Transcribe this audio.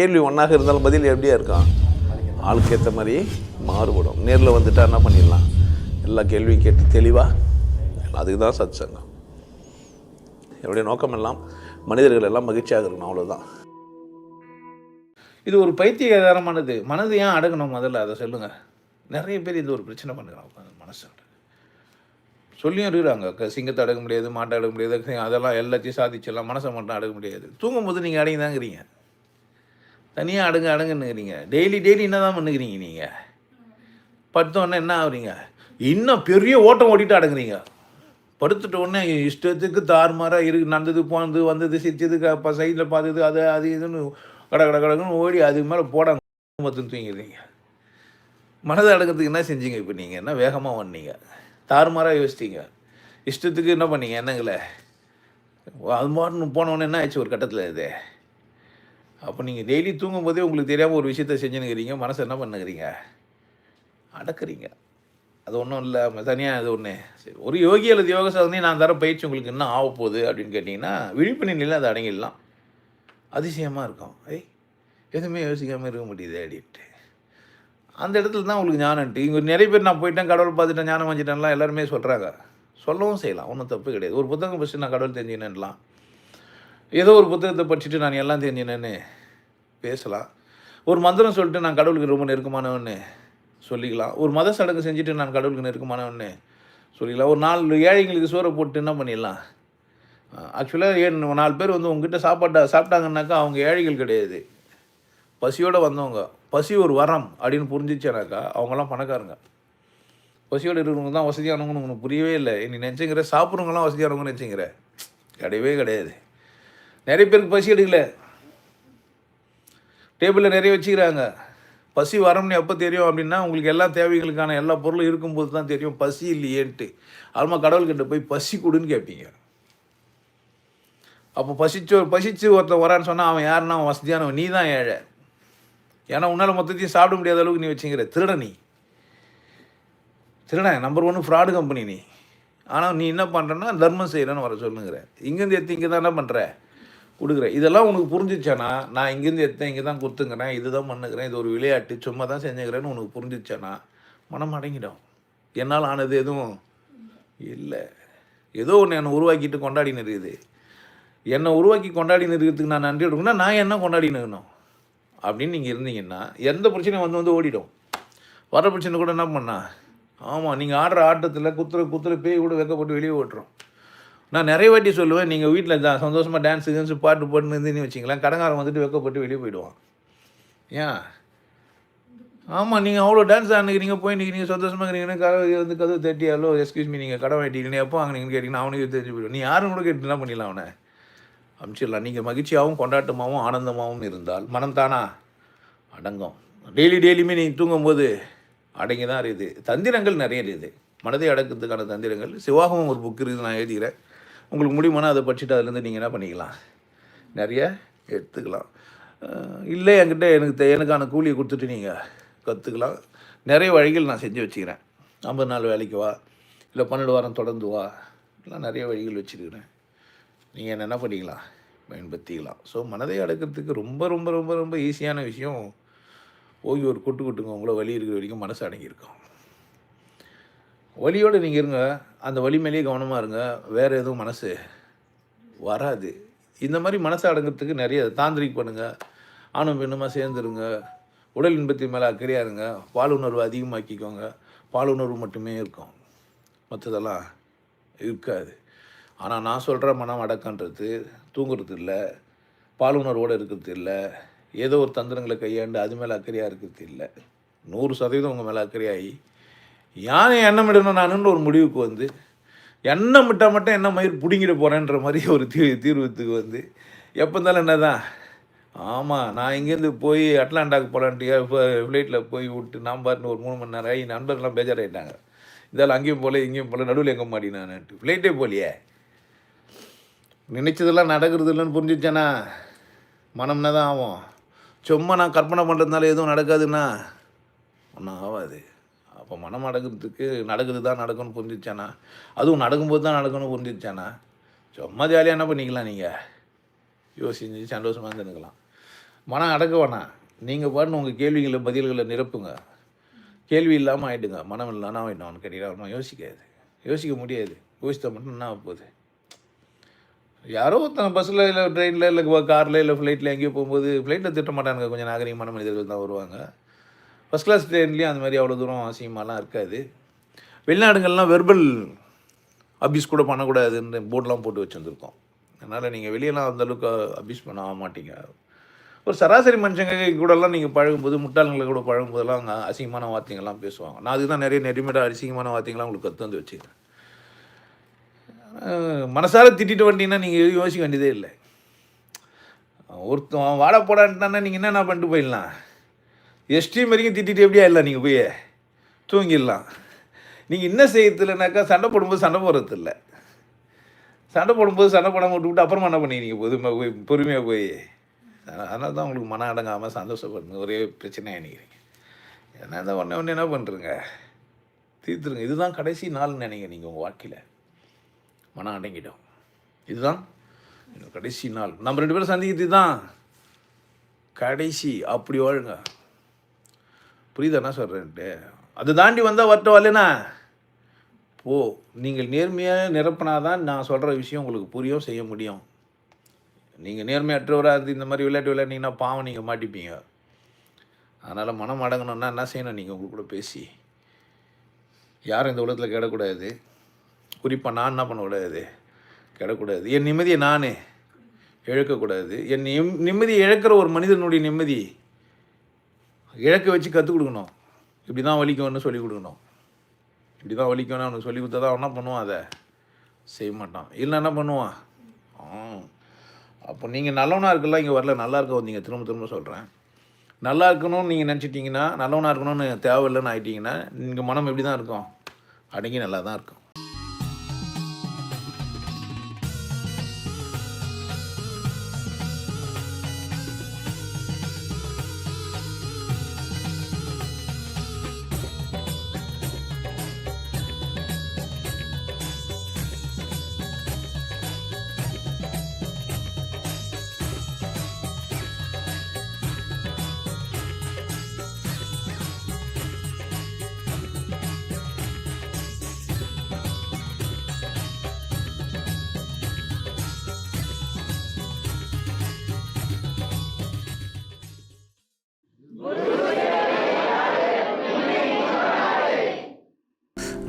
கேள்வி ஒன்றாக இருந்தாலும் பதில் எப்படியா இருக்கான் ஆளுக்கு ஏற்ற மாதிரி மாறுபடும். நேரில் வந்துட்டா என்ன பண்ணிடலாம்? எல்லா கேள்வியும் கேட்டு தெளிவாக அதுக்கு தான் சத் சங்கம் என்னுடைய நோக்கம் எல்லாம் மனிதர்கள் எல்லாம் மகிழ்ச்சியாக இருக்கணும் அவ்வளோதான் இது ஒரு பைத்தியகாரமானது. மனது ஏன் அடங்கணும் முதல்ல? அதை சொல்லுங்க. நிறைய பேர் இது ஒரு பிரச்சனை பண்ணுறாங்க மனசு சொல்லியும் இருக்கிறாங்க. சிங்கத்தை அடக்க முடியாது மாட்டை அடக்க முடியாது அதெல்லாம் எல்லாத்தையும் சாதிச்சிடலாம் மனசை மட்டும் அடக்க முடியாது. தூங்கும்போது நீங்கள் அடங்கி தாங்கிறீங்க தனியாக அடுங்க அடங்குன்னுக்கிறீங்க. டெய்லி டெய்லி என்ன தான் பண்ணுக்கிறீங்க நீங்கள் படுத்த உடனே என்ன ஆகுறீங்க? இன்னும் பெரிய ஓட்டம் ஓட்டிட்டு அடங்குறீங்க. படுத்துட்ட உடனே இஷ்டத்துக்கு தாறுமாறாக இருக்கு நடந்தது போனது வந்தது சிரிச்சது அப்போ சைடில் பார்த்தது அது அது இதுன்னு கட கட கடக்குன்னு ஓடி அதுக்கு மேலே போடாங்க மொத்தம் தூங்கிடுறீங்க. மனதை அடங்கிறதுக்கு என்ன செஞ்சீங்க இப்போ நீங்கள் என்ன வேகமாக வந்தீங்க? தாறுமாறாக யோசிச்சிங்க. இஷ்டத்துக்கு என்ன பண்ணீங்க? என்னங்களே? அது மாதிரி போனவொடனே என்ன ஆச்சு ஒரு கட்டத்தில் இது? அப்போ நீங்கள் டெய்லி தூங்கும்போதே உங்களுக்கு தெரியாமல் ஒரு விஷயத்த செஞ்சுனுக்கிறீங்க மனசு என்ன பண்ணுகிறீங்க? அடக்குறீங்க. அது ஒன்றும் இல்லை தனியாக அது ஒன்று சரி ஒரு யோகி அல்லது யோக சாதனையும் நான் தர பயிற்சி உங்களுக்கு என்ன ஆக போகுது அப்படின்னு கேட்டிங்கன்னா விழிப்பு நிலையில் அதை அடங்கிடலாம். அதிசயமாக இருக்கும். ஐய் எதுவுமே யோசிக்காமல் இருக்க முடியுது அப்படின்ட்டு. அந்த இடத்துல தான் உங்களுக்கு ஞானம்ட்டு இங்கே நிறைய பேர் நான் போயிட்டேன் கடவுள் பார்த்துட்டேன் ஞானம் வஞ்சிட்டேன்லாம் எல்லாருமே சொல்கிறாங்க சொல்லவும் செய்யலாம் ஒன்றும் தப்பு கிடையாது. ஒரு புத்தகம் ஃபஸ்ட்டு நான் கடவுள் தெரிஞ்சினேன்லாம் ஏதோ ஒரு புத்தகத்தை படிச்சுட்டு நான் எல்லாம் தெரிஞ்சினேன்னு பேசலாம். ஒரு மந்திரம் சொல்லிட்டு நான் கடவுளுக்கு ரொம்ப நெருக்கமானவன்னு சொல்லிக்கலாம். ஒரு மத சடங்கு செஞ்சுட்டு நான் கடவுளுக்கு நெருக்கமானவன்னு சொல்லிக்கலாம். ஒரு நாலு ஏழைங்களுக்கு சோறை போட்டு என்ன பண்ணிடலாம்? ஆக்சுவலாக ஏன் நாலு பேர் வந்து உங்ககிட்ட சாப்பாட்டா சாப்பிட்டாங்கன்னாக்கா அவங்க ஏழைகள் கிடையாது. பசியோடு வந்தவங்க. பசி ஒரு வரம் அப்படின்னு புரிஞ்சிச்சேனாக்கா அவங்கெல்லாம் பணக்காரங்க. பசியோடு இருக்கிறவங்க தான் வசதியானவங்கன்னு உனக்கு புரியவே இல்லை. நீ நினச்சிங்கிற சாப்பிட்றவங்களாம் வசதியானவங்கன்னு நினச்சிங்கிற கிடையவே கிடையாது. நிறைய பேருக்கு பசி எடுக்கல. டேபிளில் நிறைய வச்சுக்கிறாங்க. பசி வரம்னு எப்போ தெரியும் அப்படின்னா உங்களுக்கு எல்லா தேவைகளுக்கான எல்லா பொருளும் இருக்கும்போது தான் தெரியும். பசி இல்லையேன்ட்டு. அதுமா கடவுள்கிட்ட போய் பசி கொடுன்னு கேட்பீங்க அப்போ பசிச்சு பசிச்சு ஒருத்தன் வரான்னு சொன்னால் அவன் யாருன்னா அவன் வசதியானவன். நீ தான் ஏழை. ஏன்னா உன்னால் மொத்தத்தையும் சாப்பிட முடியாத அளவுக்கு நீ வச்சுங்கிற திருட நீ. திருடன் நம்பர் ஒன்று ஃப்ராடு கம்பெனி நீ. ஆனால் நீ என்ன பண்ணுறன்னா தர்மம் செய்கிறேன்னு வர சொல்லுங்கிற. இங்கேருந்து எடுத்து இங்கே தான் என்ன பண்ணுற கொடுக்குறேன். இதெல்லாம் உனக்கு புரிஞ்சிச்சானா நான் இங்கேருந்து எடுத்தேன் இங்கே தான் கொடுத்துங்கிறேன் இதுதான் பண்ணுகிறேன் இது ஒரு விளையாட்டு சும்மா தான் செஞ்சுக்கிறேன்னு உனக்கு புரிஞ்சிச்சானா மனம் அடங்கிடும். என்னால் ஆனது எதுவும் இல்லை. ஏதோ ஒன்று என்னை உருவாக்கிட்டு கொண்டாடின்னு நிற்குது என்னை உருவாக்கி கொண்டாடின்னு இருக்கிறதுக்கு நான் நன்றி எடுக்கணும்னா நான் என்ன கொண்டாடின்னு இருக்கணும் அப்படின்னு நீங்கள் இருந்தீங்கன்னா எந்த பிரச்சனையும் வந்து வந்து ஓடிடும். வர பிரச்சனை கூட என்ன பண்ணா? ஆமாம் நீங்கள் ஆடுற ஆட்டத்தில் குத்துற குத்துற பேய் கூட வெக்கப்பட்டு வெளியே ஓட்டுறோம் நான் நிறைய வாட்டி சொல்லுவேன் நீங்கள் வீட்டில் தான் சந்தோஷமாக டான்ஸு டான்ஸு பாட்டு போட்டுன்னு இருந்துன்னு வச்சிங்களேன் கடங்காரன் வந்துட்டு வெக்கப்பட்டு வெளியே போயிடுவான். ஏன் ஆமாம் நீங்கள் அவ்வளோ டான்ஸ் ஆடுனுக்கிறீங்க போய் நிற்கிறீங்க சந்தோஷமாக இருக்கிறீங்கன்னா கதவு வந்து கதவு தட்டியாலோ எக்ஸ்கியூஸ் மீ நீங்கள் கடை வாட்டிக்கிறீங்க எப்போ வாங்கினீங்கன்னு கேட்டிங்கன்னா அவனுக்கு தெரிஞ்சு போயிடும் நீ யாரும் கூட கேட்டு என்ன பண்ணிடலாம் அவனை? அனுப்பிச்சிடலாம் நீங்கள் மகிழ்ச்சியாகவும் கொண்டாட்டமாகவும் ஆனந்தமாகவும் இருந்தால் மனம் தானா? அடங்கும். டெய்லி டெய்லியுமே நீ தூங்கும்போது அடங்கி தான் இருக்குது. தந்திரங்கள் நிறைய இருக்குது. மனதை அடக்கிறதுக்கான தந்திரங்கள். சிவாகமம் ஒரு புக் இருக்குது நான் எழுதிக்கிறேன். உங்களுக்கு முடியுமானா அதை படிச்சுட்டு அதுலேருந்து நீங்கள் என்ன பண்ணிக்கலாம்? நிறைய எடுத்துக்கலாம். இல்லை என்கிட்ட எனக்கு தே- எனக்கான கூலியை கொடுத்துட்டு நீங்கள் கற்றுக்கலாம். நிறைய வழிகள் நான் செஞ்சு வச்சுக்கிறேன். ஐம்பது நாள் வேலைக்கு வா இல்லை பன்னெண்டு வாரம் தொடர்ந்து வா எல்லாம் நிறைய வழிகள் வச்சுருக்கிறேன். நீங்கள் என்ன என்ன பண்ணிக்கலாம்? பயன்படுத்திக்கலாம். ஸோ மனதை அடக்கிறதுக்கு ரொம்ப ரொம்ப ரொம்ப ரொம்ப ஈஸியான விஷயம் போய் ஒரு கூட்டு கூட்டுங்க. உங்களை வழி இருக்கிற வரைக்கும் மனசு அடங்கியிருக்கோம். வலியோடு நீங்கள் இருங்க. அந்த வலி மேலேயே கவனமாக இருங்க. வேறு எதுவும் மனசு வராது. இந்த மாதிரி மனசு அடங்கிறதுக்கு நிறைய தாந்திரிக் பண்ணுங்கள் ஆணும் பெண்ணுமா சேர்ந்துருங்க. உடல் இன்பத்தின் மேலே அக்கறையாக இருங்க. பாலுணர்வு அதிகமாக்கிக்கோங்க. பாலுணர்வு மட்டுமே இருக்கும். மற்றதெல்லாம் இருக்காது. ஆனால் நான் சொல்கிற மனம் அடக்கன்றது தூங்குறது இல்லை. பாலுணர்வோடு இருக்கிறது இல்லை. ஏதோ ஒரு தந்திரங்களை கையாண்டு அது மேலே அக்கறையாக இருக்கிறது இல்லை. நூறு சதவீதம் உங்கள் மேலே அக்கறையாகி யானை எண்ணம் இடணும் நானுன்னு ஒரு முடிவுக்கு வந்து எண்ணம் விட்டால் மட்டும் என்ன மயிர் பிடுங்கிட போகிறேன்ற மாதிரி ஒரு தீ தீர்வுத்துக்கு வந்து எப்போ இருந்தாலும் என்ன தான் ஆமாம் நான் இங்கேருந்து போய் அட்லாண்டாக்கு போகலான்ட்டு இப்போ ஃப்ளைட்டில் போய் விட்டு நான் பாருன்னு ஒரு மூணு மணி நேரம் ஆகி நண்பர்கள்லாம் பேஜாராயிட்டாங்க. இதால் அங்கேயும் போகல இங்கேயும் போகல நடுவில் எங்கே மாட்டினான்ட்டு ஃப்ளைட்டே போகலையே நினைச்சதெல்லாம் நடக்கிறது இல்லைன்னு புரிஞ்சிச்சானா? மனம்னா தான் ஆகும். சும்மா நான் கற்பனை பண்ணுறதுனால எதுவும் நடக்காதுன்னா ஒன்றும் ஆகாது. அப்போ மனம் அடங்குறதுக்கு நடக்குது தான் நடக்கும்னு புரிஞ்சிச்சானா அதுவும் நடக்கும்போது தான் நடக்கணும்னு புரிஞ்சிச்சானா சும்மா ஜாலியாக என்ன பண்ணிக்கலாம் நீங்கள் யோசிச்சு சந்தோஷமாக இருந்துக்கலாம். மனம் அடக்க வேணாம் நீங்கள் பாட்டு உங்கள் கேள்விகளை பதில்களை நிரப்புங்க. கேள்வி இல்லாமல் ஆகிடுங்க மனம் இல்லைன்னா ஆகிடும் கேட்டீங்கன்னா யோசிக்காது. யோசிக்க முடியாது. யோசித்தா மட்டும் என்ன ஆகப்போகுது யாரோ ஒருத்தன் பஸ்ஸில் இல்லை ட்ரெயினில் இல்லை காரில் இல்லை ஃப்ளைட்டில் எங்கேயோ போகும்போது ஃப்ளைட்டில் திட்ட மாட்டானுங்க. கொஞ்சம் நாகரிகமான மனிதர்கள் தான் வருவாங்க. ஃபஸ்ட் கிளாஸ் ட்ரெயின்லேயும் அந்த மாதிரி அவ்வளோ தூரம் அசிங்கமாலாம் இருக்காது. வெளிநாடுகள்லாம் வெர்பல் அபியூஸ் கூட பண்ணக்கூடாதுன்னு போர்டெலாம் போட்டு வச்சுருந்துருக்கோம். அதனால் நீங்கள் வெளியெல்லாம் அந்தளவுக்கு அபியூஸ் பண்ண மாட்டீங்க. ஒரு சராசரி மனுஷங்க கூடலாம் நீங்கள் பழகும்போது முட்டாளங்களை கூட பழகும்போதெல்லாம் அவங்க அசிங்கமான வார்த்தைங்கள்லாம் பேசுவாங்க. நான் அதுதான் நிறைய நெறிமேடாக அசிங்கமான வார்த்தைங்கள்லாம் உங்களுக்கு கற்று வந்து வச்சுக்கிறேன். மனசார திட்டிட்டு வந்தீங்கன்னா நீங்கள் யோசிக்க வேண்டியதே இல்லை. ஒருத்தன் வாட போடான்ட்டானா நீங்கள் என்னென்ன பண்ணிட்டு போயிடலாம்? எஸ்ட்ரீம் வரைக்கும் திட்டிட்டு எப்படியா இல்லை நீங்கள் போய்? தூங்கிடலாம். நீங்கள் என்ன செய்யறதில்லனாக்கா சண்டை போடும்போது சண்டை போடுறது இல்லை சண்டை போடும்போது சண்டை போடாமல் விட்டு விட்டு அப்புறமா என்ன பண்ணிக்கிறீங்க பொதுமையாக போய் பொறுமையாக போய். அதனால தான் உங்களுக்கு மனம் அடங்காமல் சந்தோஷப்படுங்க ஒரே பிரச்சனையாக நினைக்கிறீங்க. என்ன தான் ஒன்று ஒன்று என்ன பண்ணுறங்க தீர்த்துருங்க. இதுதான் கடைசி நாள்னு நினைங்க நீங்கள் உங்கள் வாழ்க்கையில். மனம் அடங்கிடும். இதுதான் கடைசி நாள். நம்ம ரெண்டு பேரும் சந்திக்கிறது தான் கடைசி. அப்படி வாழுங்க புரியுதா என்ன சொல்கிறேன்ட்டு அதை தாண்டி வந்தால் வரட்டும் வரலனா போ நீங்கள் நேர்மையாக நிரப்பினாதான் நான் சொல்கிற விஷயம் உங்களுக்கு புரியும் செய்ய முடியும். நீங்கள் நேர்மையற்றவராக இருந்து இந்த மாதிரி விளையாட்டு விளையாண்டிங்கன்னா பாவம் நீங்கள் மாட்டிப்பீங்க. அதனால் மனம் அடங்கணும்னா என்ன செய்யணும்? நீங்கள் உங்களுக்கு கூட பேசி. யாரும் இந்த உலகத்தில் கெடக்கூடாது. குறிப்பாக நான் என்ன பண்ணக்கூடாது? கெடக்கூடாது. என் நிம்மதியை நான் இழக்கக்கூடாது. என் நிம் நிம்மதியை இழக்கிற ஒரு மனிதனுடைய நிம்மதி இழக்க வச்சு கற்றுக் கொடுக்கணும். இப்படி தான் வலிக்கும்னு சொல்லி கொடுக்கணும். இப்படி தான் வலிக்கும்னு அவனுக்கு சொல்லி கொடுத்தா தான் என்ன பண்ணுவான் அதை? செய்ய மாட்டான். இல்லை என்ன பண்ணுவான்? ஆ. அப்போ நீங்கள் நல்லவனாக இருக்கலாம் இங்கே வரல நல்லா இருக்க வந்தீங்க. திரும்ப திரும்ப சொல்கிறேன் நல்லா இருக்கணும்னு நீங்கள் நினச்சிட்டிங்கன்னா நல்லவனாக இருக்கணும்னு தேவையில்லைன்னு ஆகிட்டிங்கன்னா நீங்கள் மனம் எப்படி தான் இருக்கும்? அடங்கி நல்லா தான் இருக்கும்.